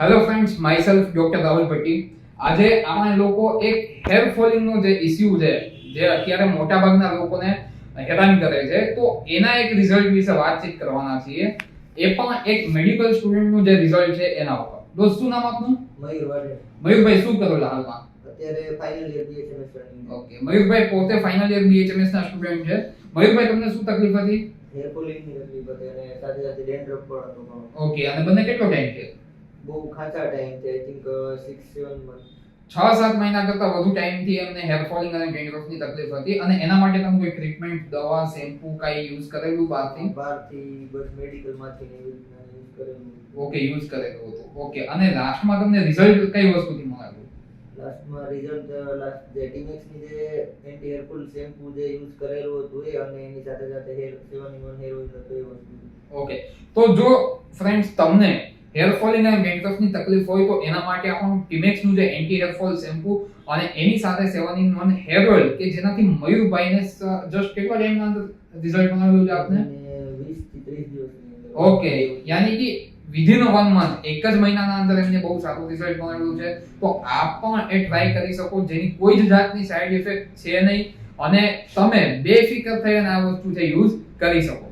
Hello friends my self doctor Rahul Bhatti આજે આપણે લોકો એક હેર ફોલિંગનો જે ઇસ્યુ છે જે અત્યારે મોટાભાગના લોકોને હેરાન કરે છે તો એના એક રિઝલ્ટ વિશે વાતચીત કરવાના છીએ. એ પણ એક મેડિકલ સ્ટુડન્ટનું જે રિઝલ્ટ છે એના ઉપર. દોસ્ત શું નામ આપનું? મયુર વાડે મયુરભાઈ શું કરો હાલમાં? અત્યારે final year BHMS okay Mayurbhai પોતે ફાઇનલ યર બીએચએમએસ ના સ્ટુડન્ટ છે. મયુરભાઈ તમને શું તકલીફ હતી? હેર ફોલિંગની તકલીફ હતી અને સાથે સાથે ડેન્ડ્રફ પણ હતો. ઓકે અને બંને કેટલો ટાઈમ છે બહુ ખાસા ટાઈમ છે I think six seven month છ સાત મહિના કરતા વધુ ટાઈમથી એમને હેર ફોલિંગ અને ડેન્ડ્રફની તકલીફ હતી. અને એના માટે તમે કોઈ ટ્રીટમેન્ટ દવા શેમ્પુ કાંઈ યુઝ કરેલું બહારથી. બહારથી બસ મેડિકલમાંથી ને એવી રીતના યુઝ કરેલું. ઓકે યુઝ કરેલું હતું. ઓકે અને લાસ્ટમાં તમને રિઝલ્ટ કઈ વસ્તુથી મળેલું લાસ્ટમાં રિઝલ્ટ લાસ્ટ જે ટીમેક્સની જે એન્ટી હેરફુલ શેમ્પૂ જે યુઝ કરેલું હતું એ અને એની સાથે સાથે hair seven in one hair oil હતો એ વસ્તુ. ઓકે તો જો ફ્રેન્ડ્સ તમને હેર ફોલિંગ અને ડેન્ડ્રફની તકલીફ હોય તો એના માટે આપણું ટીમેક્સનું જે એન્ટી હેર ફોલ શેમ્પુ અને એની સાથે seven in one hair oil કે જેનાથી મયુરભાઈને જસ્ટ કેટલા ટાઈમના અંદર રિઝલ્ટ મળેલું છે આપને? 20 થી 30 દિવસની અંદર. ઓકે યાની કે વિધિન વન મંથ એક જ મહિનાના અંદર એમને બહુ સારું રિઝલ્ટ મળેલું છે. તો આપ પણ એ ટ્રાય કરી શકો જેની કોઈ જ જાતની સાઈડ ઇફેક્ટ છે નહીં. અને તમે બેફિકર થઈને આ વસ્તુ છે યુઝ કરી શકો.